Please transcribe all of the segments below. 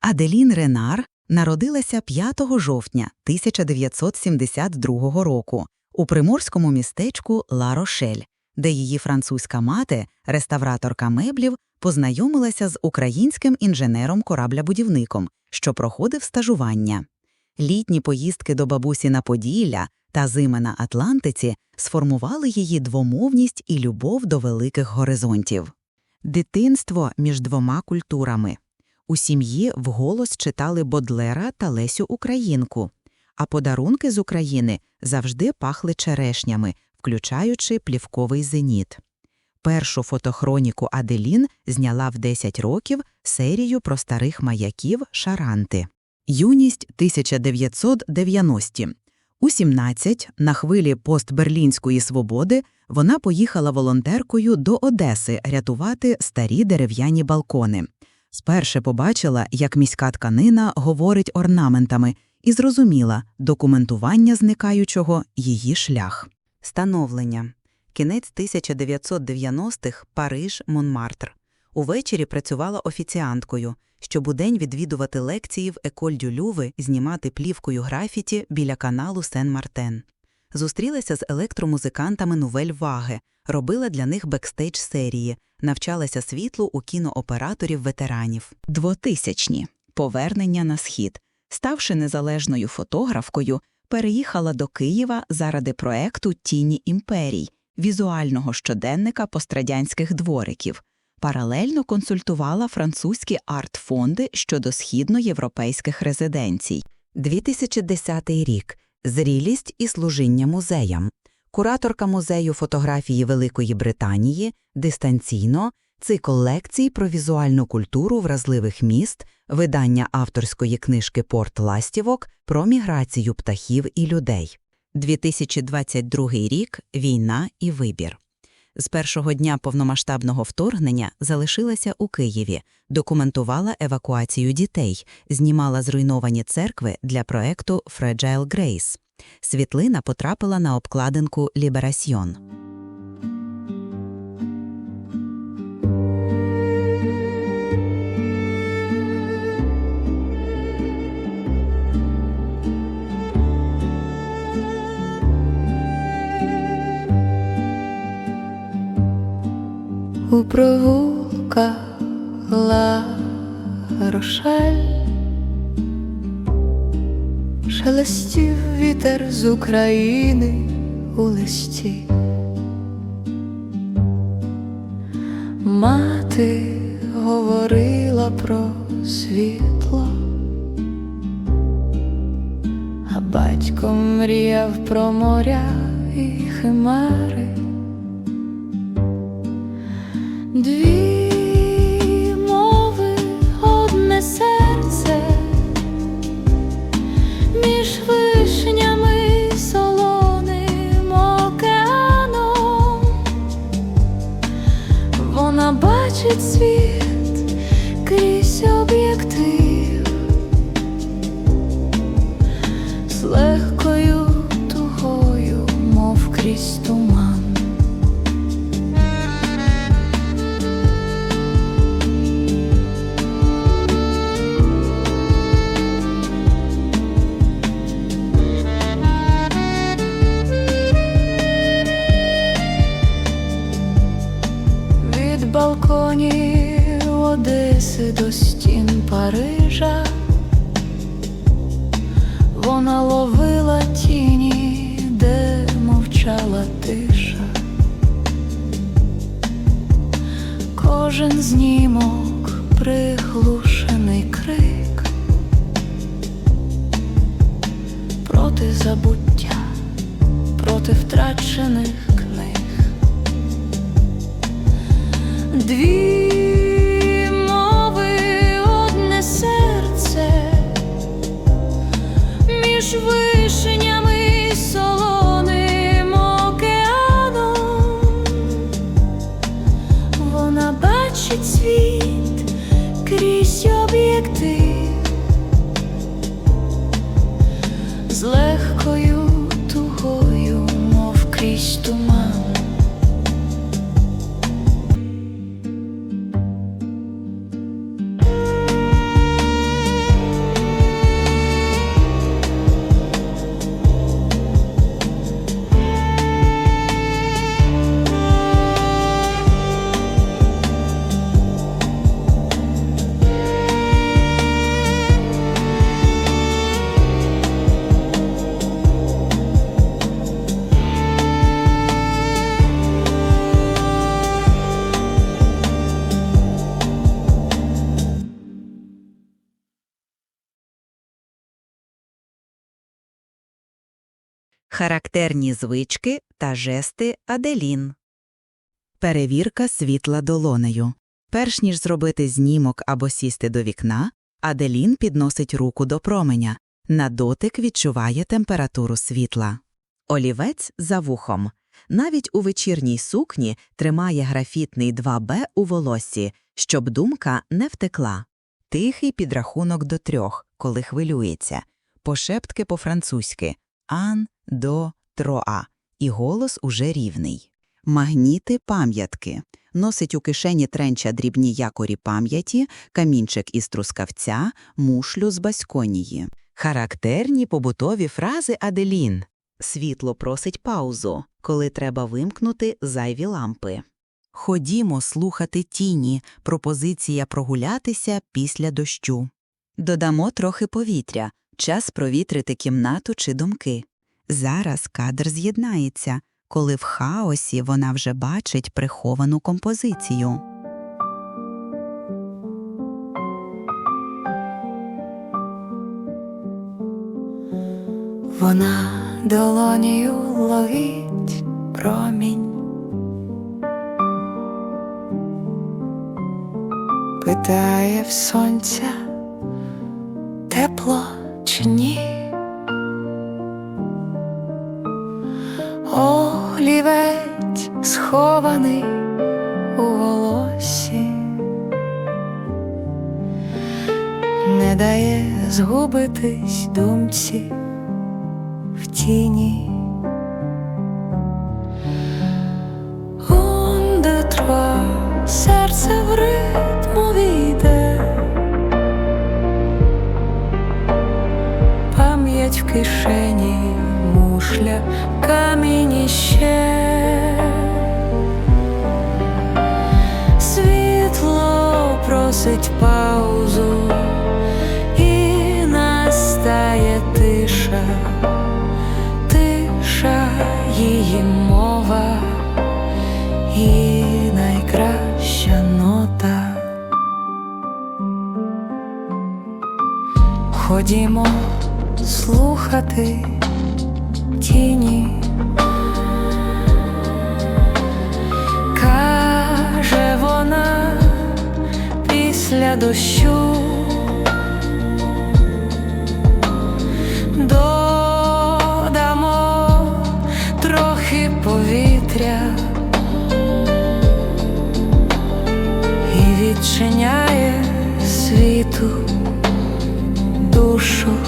Аделін Ренар народилася 5 жовтня 1972 року у приморському містечку Ла-Рошель, де її французька мати, реставраторка меблів, познайомилася з українським інженером-кораблябудівником, що проходив стажування. Літні поїздки до бабусі на Поділля та зими на Атлантиці сформували її двомовність і любов до великих горизонтів. Дитинство між двома культурами. У сім'ї вголос читали Бодлера та Лесю Українку, а подарунки з України завжди пахли черешнями, включаючи плівковий зеніт. Першу фотохроніку Аделін зняла в 10 років серію про старих маяків Шаранти. Юність 1990-ті. У 17, на хвилі постберлінської свободи, вона поїхала волонтеркою до Одеси рятувати старі дерев'яні балкони. Сперше побачила, як міська тканина говорить орнаментами, і зрозуміла документування зникаючого її шлях. Становлення. Кінець 1990-х Париж, Монмартр. Увечері працювала офіціанткою, щоб удень відвідувати лекції в Еколь дю Люви, знімати плівкою графіті біля каналу Сен-Мартен. Зустрілася з електромузикантами Нувель Ваге, робила для них бекстейдж-серії, навчалася світлу у кінооператорів-ветеранів. Двотисячні. Повернення на схід. Ставши незалежною фотографкою, переїхала до Києва заради проекту Тіні імперій, візуального щоденника пострадянських двориків. Паралельно консультувала французькі арт-фонди щодо східноєвропейських резиденцій. 2010 рік. Зрілість і служіння музеям. Кураторка музею фотографії Великої Британії дистанційно цикл лекцій про візуальну культуру вразливих міст, видання авторської книжки Порт Ластівок про міграцію птахів і людей. 2022 рік війна і вибір. З першого дня повномасштабного вторгнення залишилася у Києві, документувала евакуацію дітей, знімала зруйновані церкви для проекту Fragile Grace. Світлина потрапила на обкладинку Ліберасьйон. У прогулках Ла Рошель Шелестів вітер з України у листі. Мати говорила про світло, а батько мріяв про моря і химари. Характерні звички та жести Аделін. Перевірка світла долонею. Перш ніж зробити знімок або сісти до вікна, Аделін підносить руку до променя. На дотик відчуває температуру світла. Олівець за вухом. Навіть у вечірній сукні тримає графітний 2Б у волоссі, щоб думка не втекла. Тихий підрахунок до трьох, коли хвилюється. Пошептки по-французьки ан, до, троа. І голос уже рівний. Магніти пам'ятки. Носить у кишені тренча дрібні якорі пам'яті, камінчик із трускавця, мушлю з басконії. Характерні побутові фрази Аделін. Світло просить паузу, коли треба вимкнути зайві лампи. Ходімо слухати тіні, пропозиція прогулятися після дощу. Додамо трохи повітря, час провітрити кімнату чи думки. Зараз кадр з'єднається, коли в хаосі вона вже бачить приховану композицію. Вона долонію ловить промінь. Питає в сонця, тепло чи ні? Олівець схований у волосі, не дає згубитись думці в тіні. Он серце в ритму війде, пам'ять в кишені, мушля, камінніще. Світло просить паузу, і настає тиша тиша, її мова і найкраща нота. Ходімо слухати тіні. Каже вона після дощу. Додамо трохи повітря і відчиняє світу душу.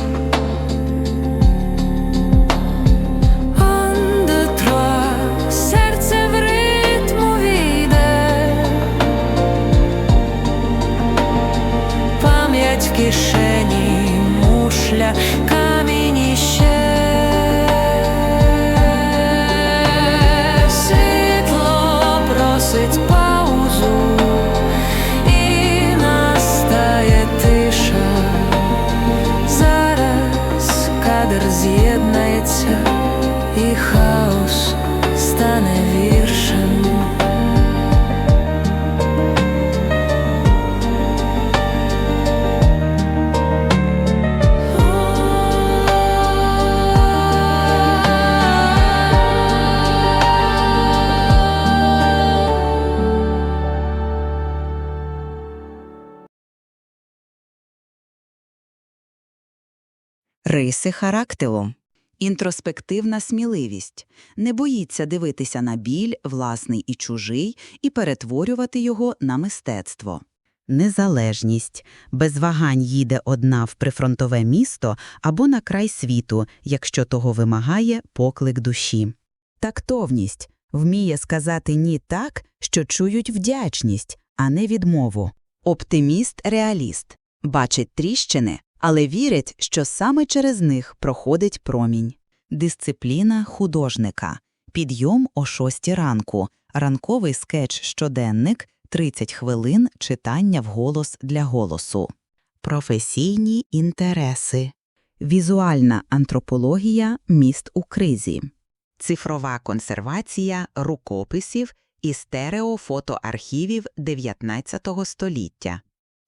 Риси характеру. Інтроспективна сміливість. Не боїться дивитися на біль, власний і чужий, і перетворювати його на мистецтво. Незалежність. Без вагань їде одна в прифронтове місто або на край світу, якщо того вимагає поклик душі. Тактовність. Вміє сказати «ні» так, що чують вдячність, а не відмову. Оптиміст-реаліст. Бачить тріщини, але вірять, що саме через них проходить промінь. Дисципліна художника. Підйом о 6 ранку. Ранковий скетч-щоденник 30 хвилин читання вголос для голосу. Професійні інтереси. Візуальна антропологія міст у кризі. Цифрова консервація рукописів і стереофотоархівів 19 століття.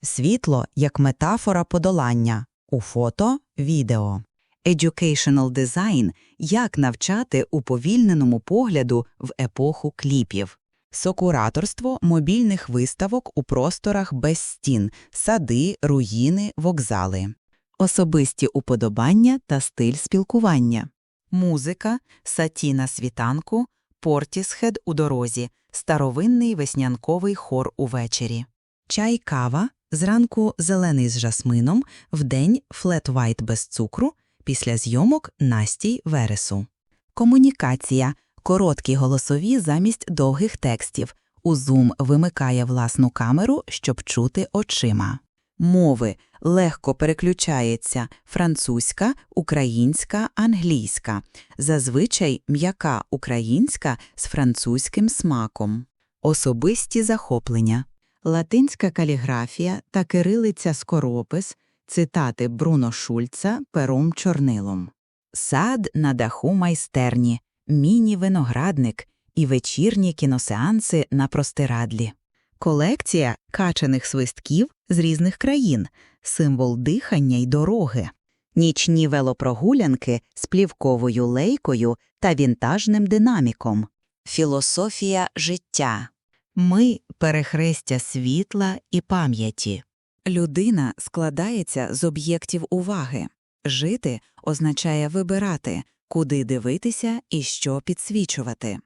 Світло як метафора подолання. У фото – відео. Educational Design – як навчати уповільненому погляду в епоху кліпів. Сокураторство мобільних виставок у просторах без стін, сади, руїни, вокзали. Особисті уподобання та стиль спілкування. Музика, саті на світанку, портісхед у дорозі, старовинний веснянковий хор увечері. Чай, кава, зранку зелений з жасмином, вдень флет вайт без цукру, після зйомок настій вересу. Комунікація – короткі голосові замість довгих текстів. У Zoom вимикає власну камеру, щоб чути очима. Мови легко переключається французька, українська, англійська. Зазвичай м'яка українська з французьким смаком. Особисті захоплення. Латинська каліграфія та кирилиця скоропис, цитати Бруно Шульца пером чорнилом. Сад на даху майстерні, міні-виноградник і вечірні кіносеанси на простирадлі. Колекція качаних свистків з різних країн, символ дихання й дороги. Нічні велопрогулянки з плівковою лейкою та вінтажним динаміком. Філософія життя. Ми – перехрестя світла і пам'яті. Людина складається з об'єктів уваги. Жити означає вибирати, куди дивитися і що підсвічувати.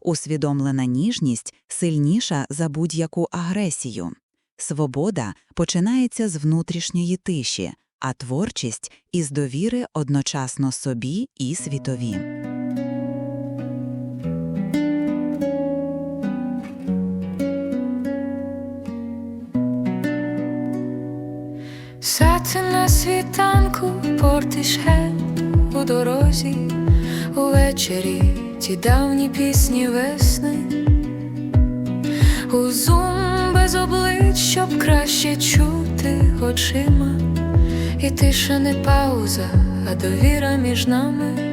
Усвідомлена ніжність сильніша за будь-яку агресію. Свобода починається з внутрішньої тиші, а творчість – із довіри одночасно собі і світові. Сати на світанку, портиш портишгет у дорозі, увечері ті давні пісні весни, у зум без облич, щоб краще чути очима, і тиша не пауза, а довіра між нами.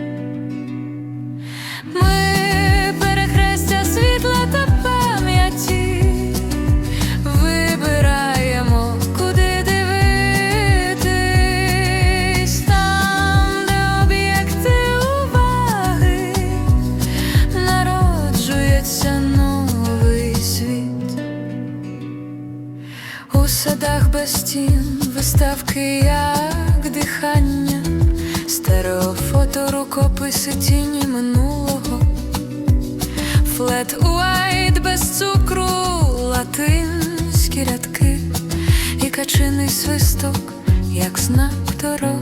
Виставки як дихання, стереофото, рукописи тіні минулого. Флет уайт без цукру, латинські рядки і качиний свисток, як знак дороги.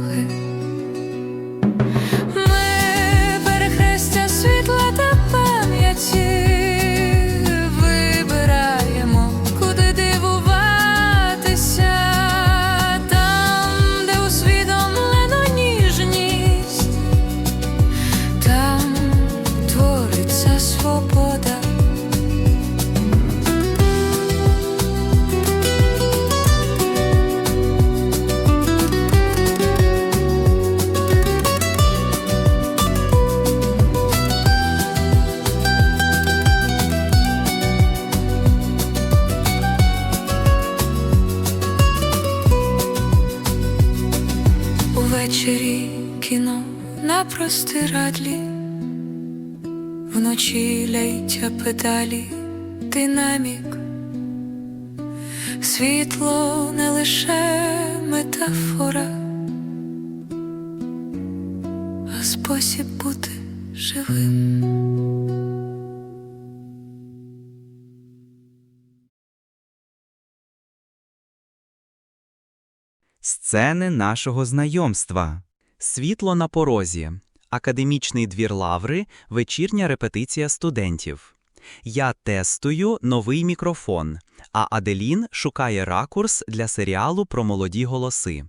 Сцени нашого знайомства. Світло на порозі. Академічний двір Лаври. Вечірня репетиція студентів. Я тестую новий мікрофон, а Аделін шукає ракурс для серіалу про молоді голоси.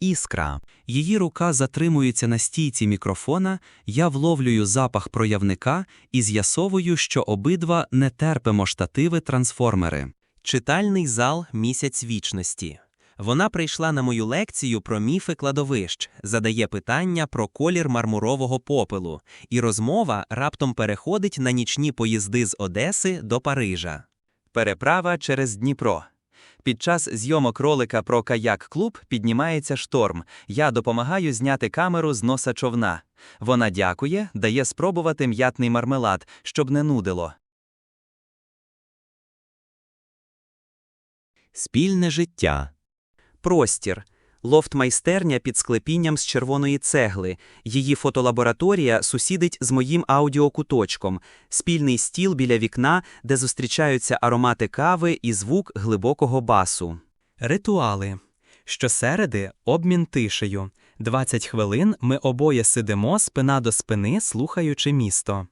Іскра. Її рука затримується на стійці мікрофона, я вловлюю запах проявника і з'ясовую, що обидва не терпимо штативи-трансформери. Читальний зал «Місяць вічності». Вона прийшла на мою лекцію про міфи кладовищ, задає питання про колір мармурового попелу, і розмова раптом переходить на нічні поїзди з Одеси до Парижа. Переправа через Дніпро. Під час зйомок ролика про каяк-клуб піднімається шторм. Я допомагаю зняти камеру з носа човна. Вона дякує, дає спробувати м'ятний мармелад, щоб не нудило. Спільне життя. Простір. Лофт-майстерня під склепінням з червоної цегли. Її фотолабораторія сусідить з моїм аудіокуточком. Спільний стіл біля вікна, де зустрічаються аромати кави і звук глибокого басу. Ритуали. Щосереди – обмін тишею. 20 хвилин ми обоє сидимо спина до спини, слухаючи місто.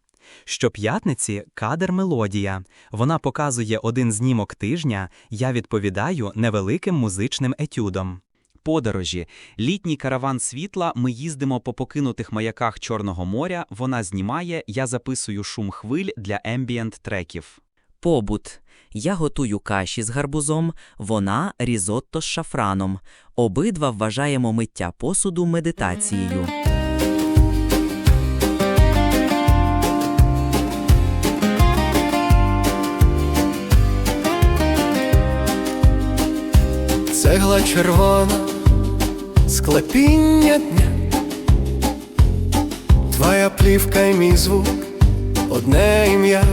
Щоп'ятниці – кадр мелодія. Вона показує один знімок тижня, я відповідаю невеликим музичним етюдом. Подорожі. Літній караван світла, ми їздимо по покинутих маяках Чорного моря, вона знімає, я записую шум хвиль для ембієнт треків. Побут. Я готую каші з гарбузом, вона різотто з шафраном. Обидва вважаємо миття посуду медитацією. Цегла червона, склепіння дня, твоя плівка і мій звук, одне ім'я,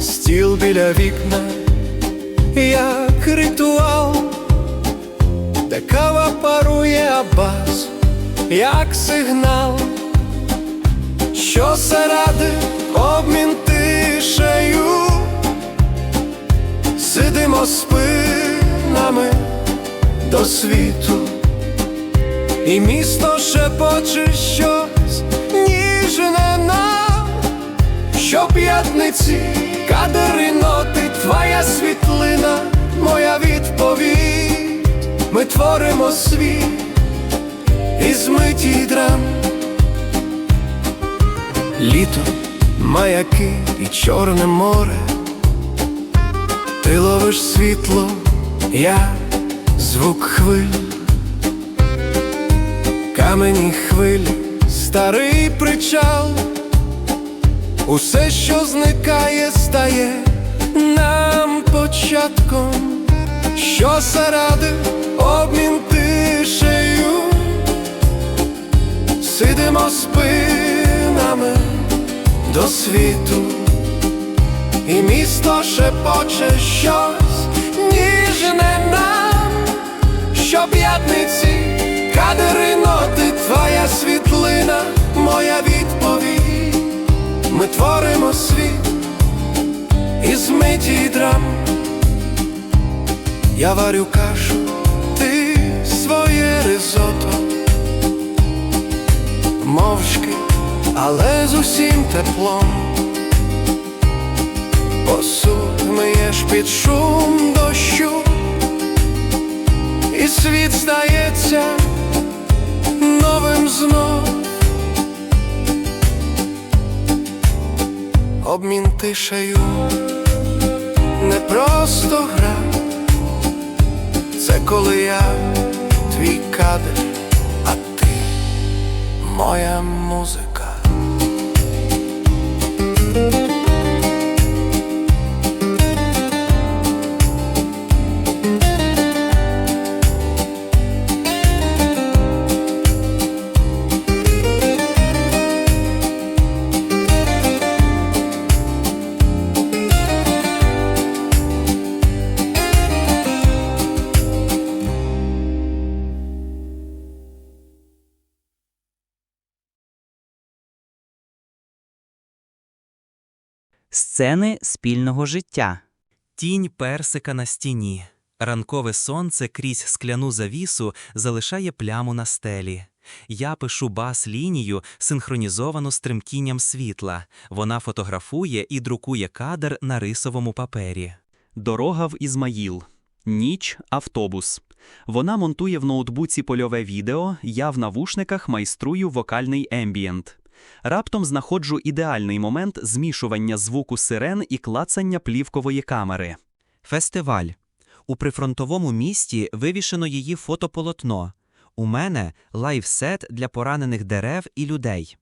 стіл біля вікна, як ритуал, де кава парує абас, як сигнал, що заради обмін тишею. Сидимо спинами до світу, і місто шепоче щось ніжне нам, щоп'ятниці кадр і ноти, твоя світлина, моя відповідь. Ми творимо світ із миті драм. Літо, маяки і чорне море. Ти ловиш світло, я звук хвиль, камені хвилі, старий причал, усе, що зникає, стає нам початком, що заради обмін тишею, сидимо спинами до світу. І місто шепоче щось ніжне нам, щоп'ятниці кадр і ноти, твоя світлина, моя відповідь. Ми творимо світ із миті драм. Я варю кашу, ти своє ризото, мовчки, але з усім теплом. Посуд миєш під шум дощу, і світ здається новим знов. Обмін тишею не просто гра, це коли я твій кадр, а ти моя музика. Сцени спільного життя. Тінь персика на стіні. Ранкове сонце крізь скляну завісу залишає пляму на стелі. Я пишу бас-лінію, синхронізовану з тремтінням світла. Вона фотографує і друкує кадр на рисовому папері. Дорога в Ізмаїл. Ніч автобус. Вона монтує в ноутбуці польове відео, я в навушниках майструю вокальний ембієнт. Раптом знаходжу ідеальний момент змішування звуку сирен і клацання плівкової камери. Фестиваль. У прифронтовому місті вивішено її фотополотно. У мене лайфсет для поранених дерев і людей.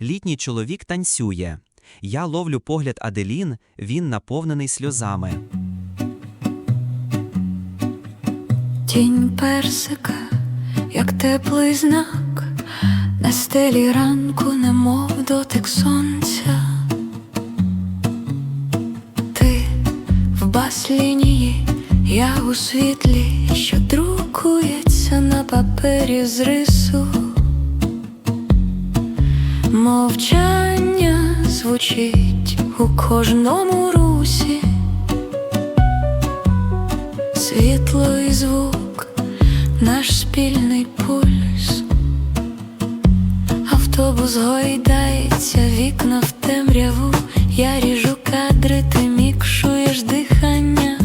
Літній чоловік танцює. Я ловлю погляд Аделін, він наповнений сльозами. Тінь персика, як теплий знак, на стелі ранку, немов дотик сонця. Ти в бас-лінії, я у світлі, що друкується на папері з рису. Мовчання звучить у кожному русі, світло і звук, наш спільний пульс. Автобус гойдається, вікна в темряву, я ріжу кадри, ти мікшуєш дихання,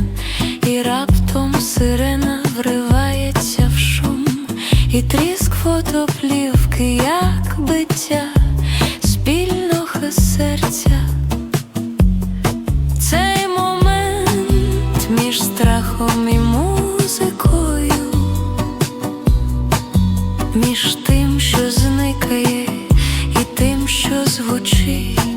і раптом сирена вривається в шум, і тріск фотоплівки, як биття спільного серця. Цей момент між страхом і музикою, між тим, що зникає, що звучить.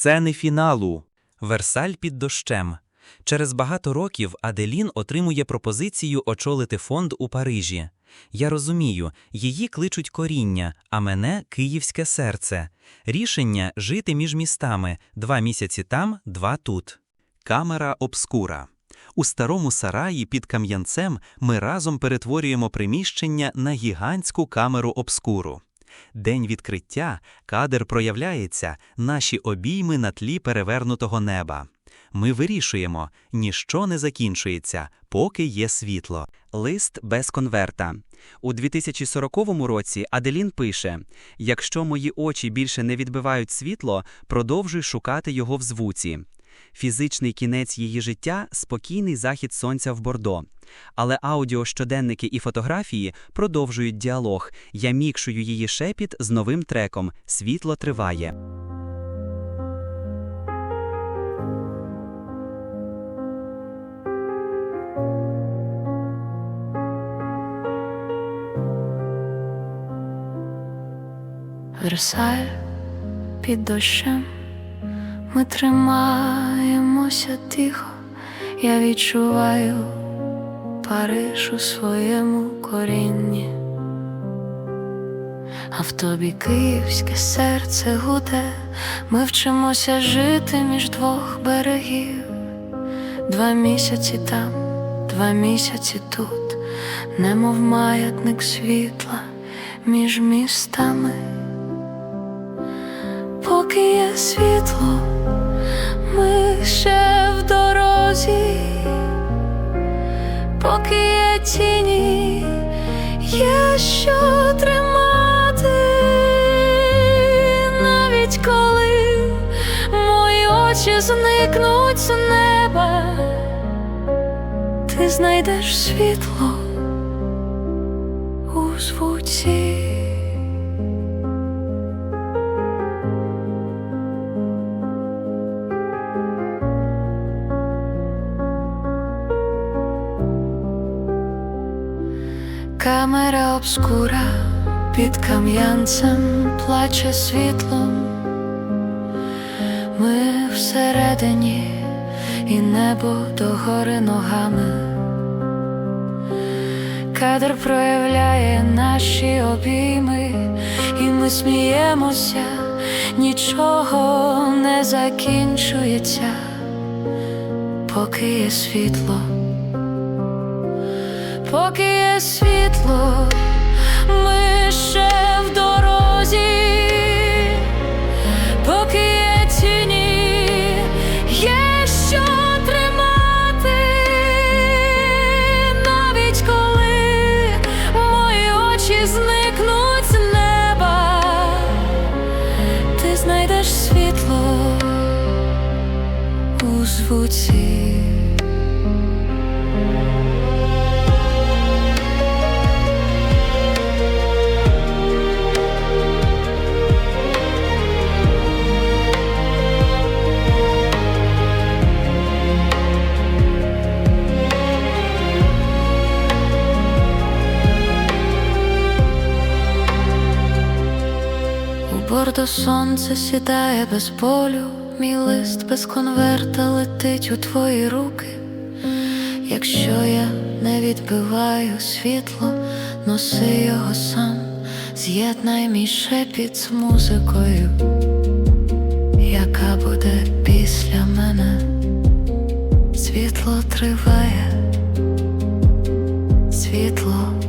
Сцени фіналу. Версаль під дощем. Через багато років Аделін отримує пропозицію очолити фонд у Парижі. Я розумію, її кличуть коріння, а мене київське серце. Рішення жити між містами два місяці там, два тут. Камера обскура. У старому сараї під Кам'янцем ми разом перетворюємо приміщення на гігантську камеру обскуру. День відкриття, кадр проявляється, наші обійми на тлі перевернутого неба. Ми вирішуємо, ніщо не закінчується, поки є світло. Лист без конверта. У 2040 році Аделін пише: Якщо мої очі більше не відбивають світло, продовжуй шукати його в звуці. Фізичний кінець її життя спокійний захід сонця в Бордо. Але аудіо, щоденники і фотографії продовжують діалог. Я мікшую її шепіт з новим треком Світло триває. Версаль під дощем, ми тримаємося тихо, я відчуваю Париж у своєму корінні, а в тобі київське серце гуде, ми вчимося жити між двох берегів, два місяці там, два місяці тут, немов маятник світла між містами. Поки є світло, ми ще в дорозі, поки є тіні, є що тримати, навіть коли мої очі зникнуть з неба, ти знайдеш світло у звуці. Камера обскура під кам'янцем плаче світлом. Ми всередині, і небо догори ногами. Кадр проявляє наші обійми, і ми сміємося, нічого не закінчується, поки є світло, поки є світло, ми то сонце сідає без болю, мій лист без конверта летить у твої руки. Якщо я не відбиваю світло, носи його сам, з'єднай мій шепіт з музикою, яка буде після мене, світло триває, світло.